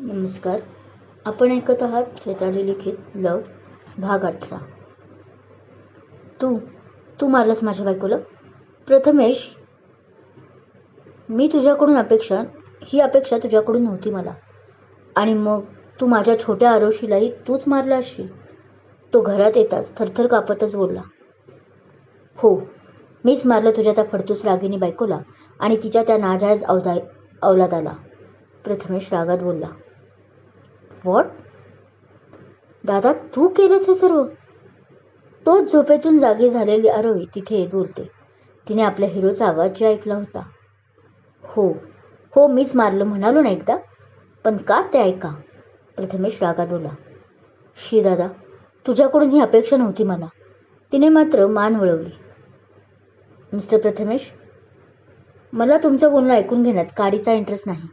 नमस्कार. आपण ऐकत आहात चैताली लिखित लव भाग अठरा. तू तू मारलंस माझ्या बायकोला? प्रथमेश मी तुझ्याकडून अपेक्षा ही अपेक्षा तुझ्याकडून नव्हती मला. आणि मग तू माझ्या छोट्या आरोशीलाही तूच मारला असशील? तो घरात येताच थरथर कापतच बोलला. हो मीच मारलं तुझ्या त्या फडतूस रागिनी बायकोला आणि तिच्या त्या नाजायज अवदा अवलादाला प्रथमेश रागात बोलला. वॉट दादा तू केलंस हे सर्व? तोच झोपेतून जागी झालेली आरोही तिथे येत बोलते. तिने आपल्या हिरोचा आवाज जे ऐकला होता. हो हो मीच मारलं म्हणालो ना एकदा. पण का ते ऐका? प्रथमेश रागात बोला. शी दादा तुझ्याकडून ही अपेक्षा नव्हती मला. तिने मात्र मान वळवली. मिस्टर प्रथमेश मला तुमचं बोलणं ऐकून घेण्यात काडीचा इंटरेस्ट नाही.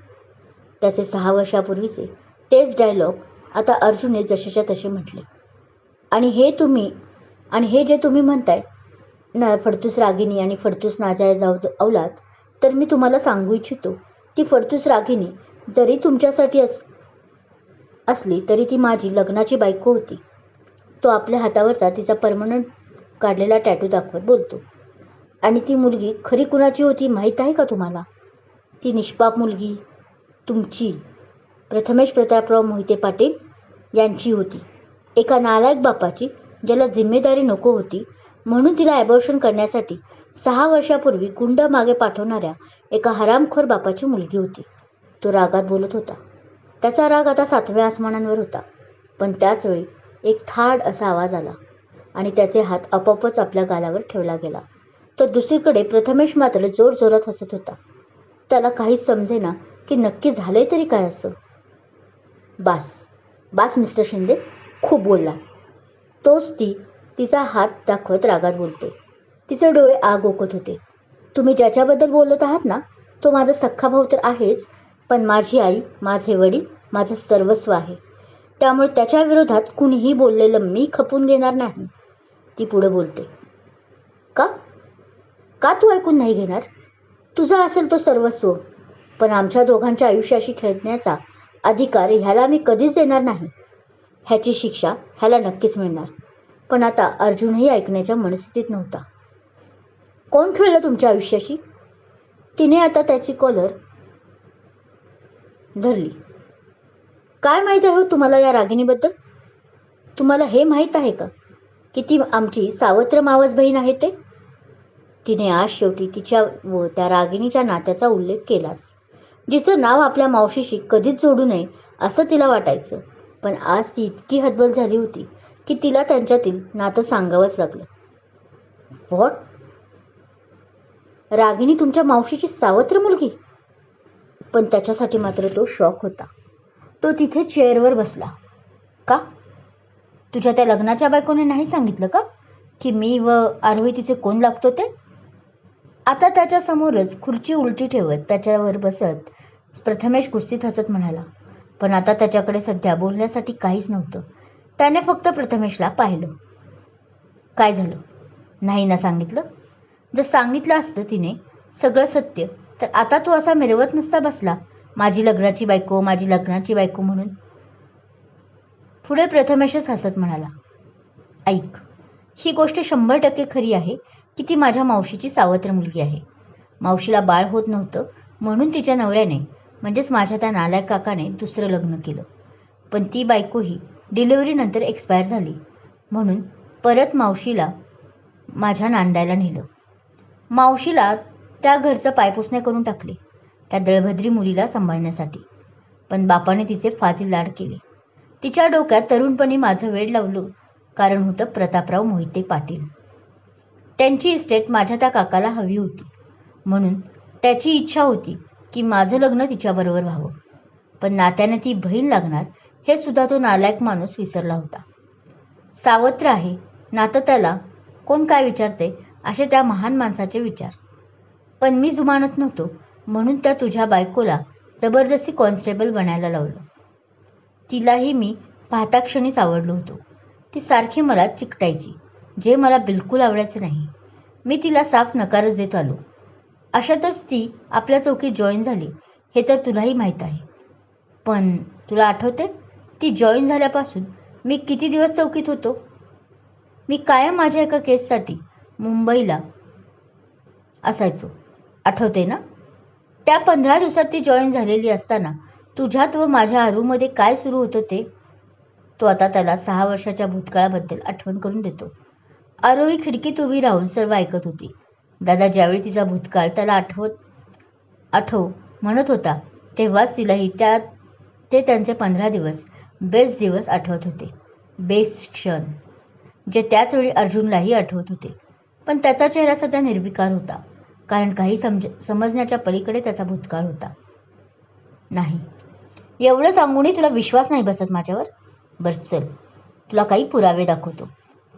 त्याचे सहा वर्षापूर्वीचे तेच डायलॉग आता अर्जुनने जसेच्या तसे म्हटले. आणि हे तुम्ही आणि हे जे तुम्ही म्हणताय ना फडतूस रागिनी आणि फडतूस नाजायज जाऊ अवलाद तर मी तुम्हाला सांगू इच्छितो ती फडतूस रागिनी जरी तुमच्यासाठी अस असली तरी ती माझी लग्नाची बायको होती. तो आपल्या हातावरचा तिचा परमनंट काढलेला टॅटू दाखवत बोलतो. आणि ती मुलगी खरी कुणाची होती माहीत आहे का तुम्हाला? ती निष्पाप मुलगी तुमची प्रथमेश प्रतापराव मोहिते पाटील यांची होती. एका नालायक बापाची ज्याला जिम्मेदारी नको होती म्हणून तिला ॲबॉर्शन करण्यासाठी सहा वर्षापूर्वी गुंड मागे पाठवणाऱ्या एका हरामखोर बापाची मुलगी होती. तो रागात बोलत होता. त्याचा राग आता सातव्या आसमानांवर होता. पण त्याचवेळी एक थाड असा आवाज आला आणि त्याचे हात आपोआपच आपल्या गालावर ठेवला गेला. तर दुसरीकडे प्रथमेश मात्र जोरजोरात हसत होता. त्याला काहीच समजेना की नक्की झालंय तरी काय असं. बास. बास मिस्टर शिंदे खूप बोलला. तोच ती तिचा हात दाखवत रागात बोलते. तिचे डोळे आग ओकत होते. तुम्ही ज्याच्याबद्दल बोलत आहात ना तो माझा सख्खा भाऊ तर आहेच पण माझी आई माझे वडील माझं सर्वस्व आहे. त्यामुळे त्याच्या विरोधात कुणीही बोललेलं मी खपून घेणार नाही. ती पुढे बोलते. का? का तू ऐकून नाही घेणार? तुझा असेल तो सर्वस्व पण आमच्या दोघांच्या आयुष्याशी खेळण्याचा अधिकार ह्याला मी कधीच देणार नाही. ह्याची शिक्षा ह्याला नक्कीच मिळणार. पण आता अर्जुनही ऐकण्याच्या मनस्थितीत नव्हता. कोण खेळलं तुमच्या आयुष्याशी? तिने आता त्याची कॉलर धरली. काय माहीत आहे हो तुम्हाला या रागिणीबद्दल? तुम्हाला हे माहीत आहे का की ती आमची सावत्र मावस बहीण आहे ते? तिने आज शेवटी तिच्या व त्या रागिणीच्या नात्याचा उल्लेख केलाच. जिचं नाव आपल्या मावशीशी कधीच जोडू नये असं तिला वाटायचं. पण आज ती इतकी हतबल झाली होती की तिला त्यांच्यातील नातं सांगावंच लागलं. व्हॉट रागिणी तुमच्या मावशीची सावत्र मुलगी. पण त्याच्यासाठी मात्र तो शॉक होता. तो तिथे चेअरवर बसला. का? तुझ्या त्या लग्नाच्या बायकोने नाही सांगितलं का की मी व आरोही तिचे कोण लागतो ते? आता त्याच्यासमोरच खुर्ची उलटी ठेवत त्याच्यावर बसत प्रथमेश गुस्सीत हसत म्हणाला पण आता त्याच्याकडे सध्या बोलण्यासाठी काहीच नव्हतं. त्याने फक्त प्रथमेशला पाहिलं. काय झालं? नाही ना सांगितलं? जर सांगितलं असतं तिने सगळं सत्य. तर आता तू असा मिरवत नसता बसला. माझी लग्नाची बायको माझी लग्नाची बायको म्हणून. पुढे प्रथमेशच हसत म्हणाला ऐक ही गोष्ट शंभर टक्के खरी आहे की ती माझ्या मावशीची सावत्र मुलगी आहे. मावशीला बाळ होत नव्हतं म्हणून तिच्या नवऱ्याने म्हणजेच माझ्या त्या नालायक काकाने दुसरं लग्न केलं. पण ती बायकोही डिलिव्हरीनंतर एक्सपायर झाली. म्हणून परत मावशीला माझ्या नांदायला नेलं. मावशीला त्या घरचं पायपुसणे करून टाकले त्या दळभद्री मुलीला सांभाळण्यासाठी. पण बापाने तिचे फाजील लाड केले. तिच्या डोक्यात तरुणपणी माझं वेळ लावलं कारण होतं प्रतापराव मोहिते पाटील. त्यांची इस्टेट माझ्या त्या काकाला हवी होती. म्हणून त्याची इच्छा होती की माझं लग्न तिच्याबरोबर व्हावं. पण नात्याने ती बहीण लागणार हे सुद्धा तो नालायक माणूस विसरला होता. सावत्र आहे नातं त्याला कोण काय विचारते असे त्या महान माणसाचे विचार. पण मी जुमानत नव्हतो म्हणून त्या तुझ्या बायकोला जबरदस्ती कॉन्स्टेबल बनायला लावलं. तिलाही मी पाहता क्षणीच आवडलो होतो. ती सारखी मला चिकटायची जे मला बिलकुल आवडायचं नाही. मी तिला साफ नकारच देत आलो. अशातच ती आपल्या चौकीत जॉईन झाली. हे तर तुलाही माहीत आहे. पण तुला आठवते? ती जॉईन झाल्यापासून मी किती दिवस चौकीत होतो? मी कायम माझ्या एका केससाठी मुंबईला असायचो. आठवते ना? त्या पंधरा दिवसात ती जॉईन झालेली असताना तुझ्यात व माझ्या आरूमध्ये काय सुरू होतं ते तो आता त्याला सहा वर्षाच्या भूतकाळाबद्दल आठवण करून देतो. आरोही खिडकीत उभी राहून सर्व ऐकत होती. दादा ज्यावेळी तिचा भूतकाळ त्याला आठवत आठव म्हणत होता तेव्हाच तिलाही त्या ते त्यांचे पंधरा दिवस बेस्ट दिवस आठवत होते. बेस्ट क्षण जे त्याच वेळी अर्जुनलाही आठवत होते. पण त्याचा चेहरा सध्या निर्विकार होता कारण काही समज समजण्याच्या पलीकडे त्याचा भूतकाळ होता. नाही. एवढं सांगूनही तुला विश्वास नाही बसत माझ्यावर? बरं चल तुला काही पुरावे दाखवतो.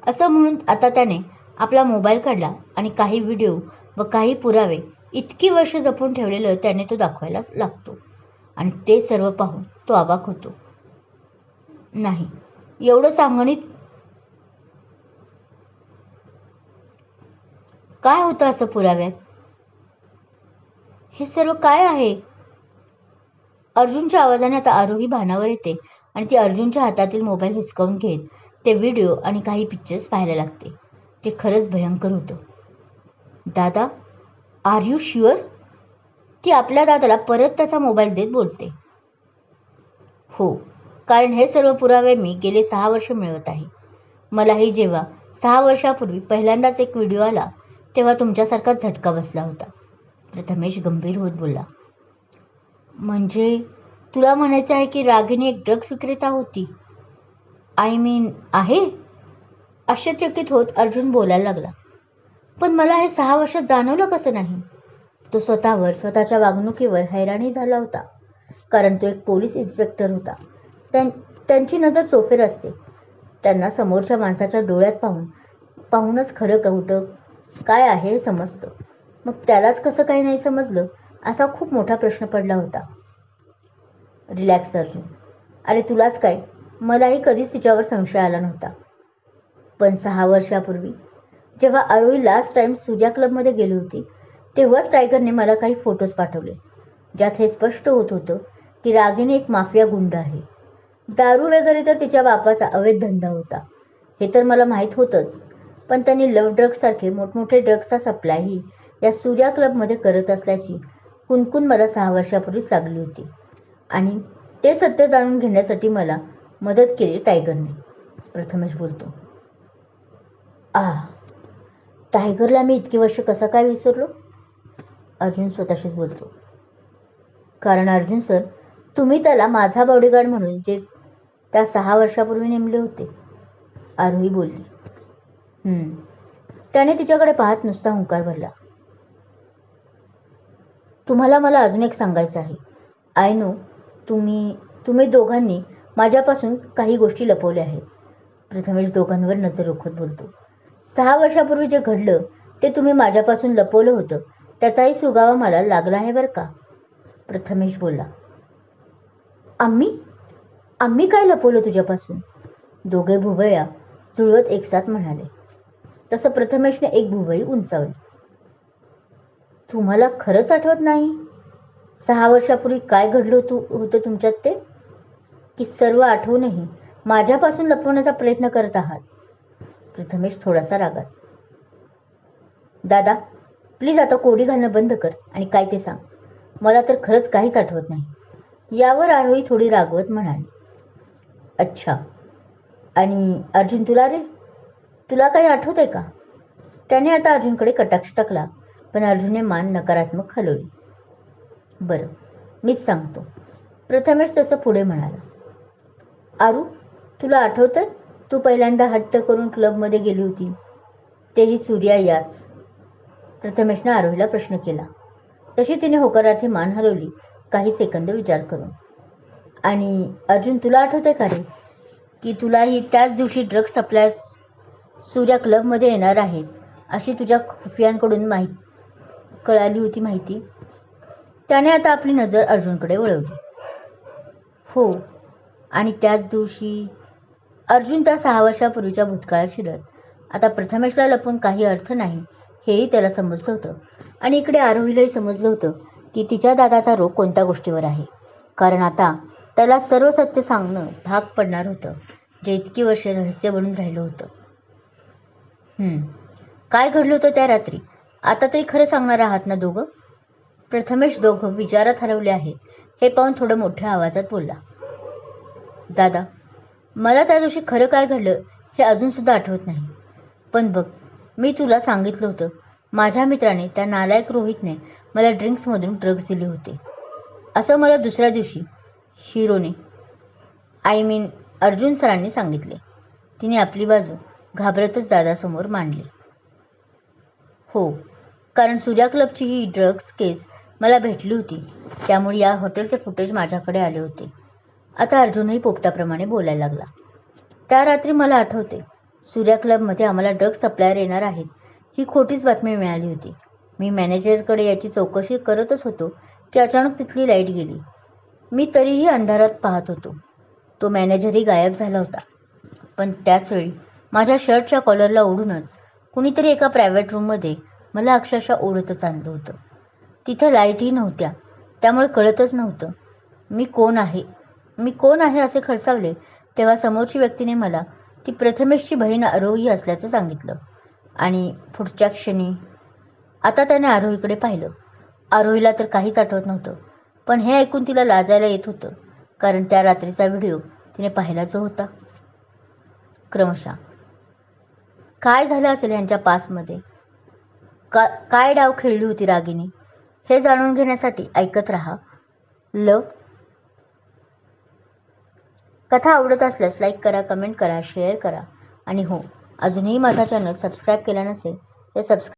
असं म्हणून आता त्याने आपला मोबाईल काढला आणि काही व्हिडिओ व काही पुरावे इतकी वर्ष जपून ठेवलेलं त्याने तो दाखवायला लागतो. आणि ते सर्व पाहून तो अवाक होतो. नाही एवढं सांगणीत काय होतं असं पुराव्यात? हे सर्व काय आहे? अर्जुनच्या आवाजाने आता आरोही भानावर येते आणि ती अर्जुनच्या हातातील मोबाईल हिसकावून घेत ते व्हिडिओ आणि काही पिक्चर्स पाहायला लागते. ते खरंच भयंकर होतं. दादा आर यू शुअर ती आपल्या दादाला परत त्याचा मोबाईल देत बोलते. हो कारण हे सर्व पुरावे मी गेले सहा वर्ष मिळवत आहे. मलाही जेव्हा सहा वर्षापूर्वी पहिल्यांदाच एक व्हिडिओ आला तेव्हा तुमच्यासारखाच झटका बसला होता. प्रथमेश गंभीर होत बोलला. म्हणजे तुला म्हणायचं आहे की रागिनी एक ड्रग्स विक्रेता होती? आय मीन आहे? आश्चर्यचकित होत अर्जुन बोलायला लागला. पण मला हे सहा वर्षात जाणवलं कसं नाही? तो स्वतःवर स्वतःच्या वागणुकीवर हैराणी झाला होता कारण तो एक पोलीस इन्स्पेक्टर होता. त्यां त्यांची नजर चोफेर असते. त्यांना समोरच्या माणसाच्या डोळ्यात पाहून पाहूनच खरं कवटं काय आहे हे समजतं. मग त्यालाच कसं काही नाही समजलं असा खूप मोठा प्रश्न पडला होता. रिलॅक्स अर्जुन. अरे तुलाच काय? मलाही कधीच तिच्यावर संशय आला नव्हता. पण सहा वर्षापूर्वी. जेव्हा आरोही लास्ट टाइम सूर्या क्लबमध्ये गेली होती तेव्हाच टायगरने मला काही फोटोज पाठवले. ज्यात हे स्पष्ट होत होतं की रागिनी एक माफिया गुंड आहे. दारू वगैरे तर तिच्या बापाचा अवैध धंदा होता. हे तर मला माहीत होतंच पण त्यांनी लव ड्रग्ससारखे मोठमोठे ड्रग्सचा सप्लायही या सूर्या क्लबमध्ये करत असल्याची कुणकुण मला सहा वर्षापूर्वीच लागली होती. आणि ते सत्य जाणून घेण्यासाठी मला मदत केली टायगरने प्रथमेश बोलतो आ टायगरला मी इतकी वर्ष कसं काय विसरलो? अर्जुन स्वतःशीच बोलतो. कारण अर्जुन सर तुम्ही त्याला माझा बॉडीगार्ड म्हणून जे त्या सहा वर्षापूर्वी नेमले होते आरोही बोलली. त्याने तिच्याकडे पाहत नुसता हुंकार भरला. तुम्हाला मला अजून एक सांगायचं आहे. आय नो तुम्ही तुम्ही दोघांनी माझ्यापासून काही गोष्टी लपवल्या आहेत. प्रथमेश दोघांवर नजर रोखत बोलतो. सहा वर्षापूर्वी जे घडलं ते तुम्ही माझ्यापासून लपवलं होतं. त्याचाही सुगावा मला लागला आहे बरं का? प्रथमेश बोलला. आम्ही? आम्ही काय लपवलं तुझ्यापासून? दोघे भुवया जुळवत एकसाथ म्हणाले. तसं प्रथमेशने एक भुवई उंचावली. तुम्हाला खरंच आठवत नाही? सहा वर्षापूर्वी काय घडलं तू होतं तुमच्यात ते? की सर्व आठवूनही माझ्यापासून लपवण्याचा प्रयत्न करत आहात. प्रथमेश थोडासा रागात. दादा प्लीज आता कोडी घालणं बंद कर आणि काय ते सांग. मला तर खरंच काहीच आठवत नाही. यावर आरोही थोडी रागवत म्हणाली. अच्छा. आणि अर्जुन तुला रे? तुला काही आठवत आहे का? त्याने आता अर्जुनकडे कटाक्ष टाकला पण अर्जुनने मान नकारात्मक हलवली. बरं मीच सांगतो. प्रथमेश तसं पुढे म्हणाला. आरू तुला आठवतं तू पहिल्यांदा हट्ट करून क्लबमध्ये गेली होती. तेही सूर्या याच. प्रथमेशने आरोहीला प्रश्न केला. तशी तिने होकारार्थी मान हलवली. काही सेकंद विचार करून. आणि अर्जुन तुला आठवते का रे? की तुलाही त्याच दिवशी ड्रग सप्लायर्स सूर्या क्लबमध्ये येणार आहेत अशी तुझ्या खुफियांकडून माहिती कळाली होती माहिती. त्याने आता आपली नजर अर्जुनकडे वळवली. हो. आणि त्याच दिवशी अर्जुन त्या सहा वर्षापूर्वीच्या भूतकाळात शिरत. आता प्रथमेशला लपून काही अर्थ नाही हेही त्याला समजलं होतं. आणि इकडे आरोहीलाही समजलं होतं की तिच्या दादाचा रोग कोणत्या गोष्टीवर आहे. कारण आता त्याला सर्व सत्य सांगणं भाग पडणार होतं जे इतकी वर्षे रहस्य बनून राहिलं होतं. काय घडलं होतं त्या रात्री? आता तरी खरं सांगणार आहात ना दोघं? प्रथमेश दोघं विचारात हरवले आहेत. हे पाहून थोडं मोठ्या आवाजात बोलला. दादा मला त्या दिवशी खरं काय घडलं हे अजूनसुद्धा आठवत नाही. पण बघ मी तुला सांगितलं होतं माझ्या मित्राने त्या नालायक रोहितने मला ड्रिंक्समधून ड्रग्ज दिले होते. असं मला दुसऱ्या दिवशी हिरोने आय मीन अर्जुन सरांनी सांगितले. तिने आपली बाजू घाबरतच दादासमोर मांडली. हो कारण सूर्या क्लबची ही ड्रग्ज केस मला भेटली होती त्यामुळे या हॉटेलचे फुटेज माझ्याकडे आले होते. आता अर्जुनही पोपटाप्रमाणे बोलायला लागला. त्या रात्री मला आठवते सूर्या क्लबमध्ये आम्हाला ड्रग सप्लायर येणार आहेत ही खोटीच बातमी मिळाली होती. मी मॅनेजरकडे याची चौकशी करतच होतो की अचानक तिथली लाइट गेली. मी तरीही अंधारात पाहत होतो. तो मॅनेजरही गायब झाला होता. पण त्याचवेळी माझ्या शर्टच्या कॉलरला ओढूनच कुणीतरी एका प्रायव्हेट रूममध्ये मला अक्षरशः ओढतच आणलं होतं. तिथं लाईटही नव्हत्या त्यामुळे कळतच नव्हतं मी कोण आहे? मी कोण आहे असे खडसावले तेव्हा समोरची व्यक्तीने मला ती प्रथमेशची बहीण आरोही असल्याचं सांगितलं. आणि पुढच्या क्षणी आता त्याने आरोहीकडे पाहिलं. आरोहीला तर काहीच आठवत नव्हतं पण हे ऐकून तिला लाजायला येत होतं कारण त्या रात्रीचा व्हिडिओ तिने पाहिला जो होता. क्रमशः काय झालं असेल यांच्या पासमध्ये? का काय डाव खेळली होती रागिनी हे जाणून घेण्यासाठी ऐकत राहा. लव कथा आवडत असल्यास लाईक करा कमेंट करा शेअर करा. आणि हो अजूनही माझा चॅनल सबस्क्राईब केला नसेल तर सबस्क्राईब